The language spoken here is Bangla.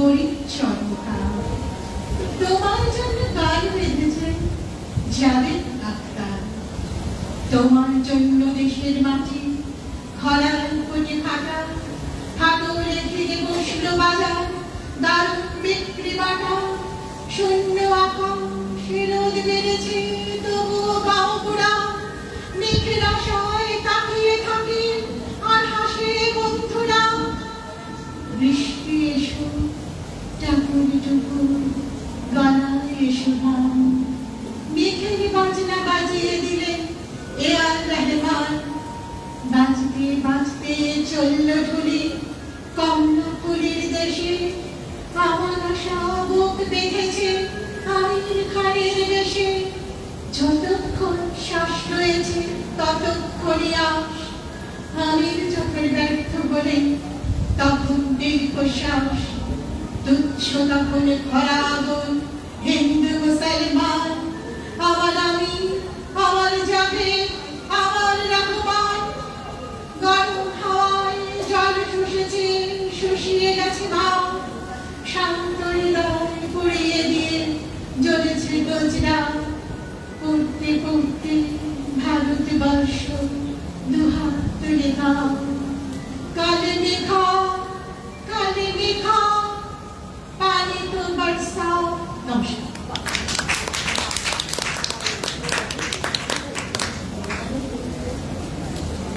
গরিব চর্মকার তোমার জন্য গান বেঁধেছে যাবে আক্তার। তোমার জন্য দেশের মাটি খরার কোটে ফাটা ফাটলে ঘিরে বসল বাজার, দারুণ বিক্রি বাটা, শূন্য আকাশে রোদ বেড়েছে, তবুও গাও পোড়া মেঘের আশায় তাকিয়ে থাকে আর হাসে বন্ধুরা। বৃষ্টি এসো টাকুর গলায় মেঘের বাজনা বাজিয়ে দিলেন এ আর রহমান বাজতে বাজতে চলল ঢুলি দেশে আমার আমির খানের দেশে যতক্ষণ শ্বাস রয়েছে ততক্ষণই আস আমির যখন ব্যর্থ হলেন তখন দীর্ঘশ্বাস তখন খরা আগুন, হিন্দু, মুসলমান, আমার আমি, আমার যাবে আমার গরম হাওয়ায় জল শুষেছে, শুষিয়ে গেছে ভাব। শান্ত হৃদয় পুড়িয়ে দিয়ে জ্বলেছে গজরা। পড়তে পড়তে ভারতবর্ষ দুহাত তুলে দাও কালে মেঘা কালে মেঘা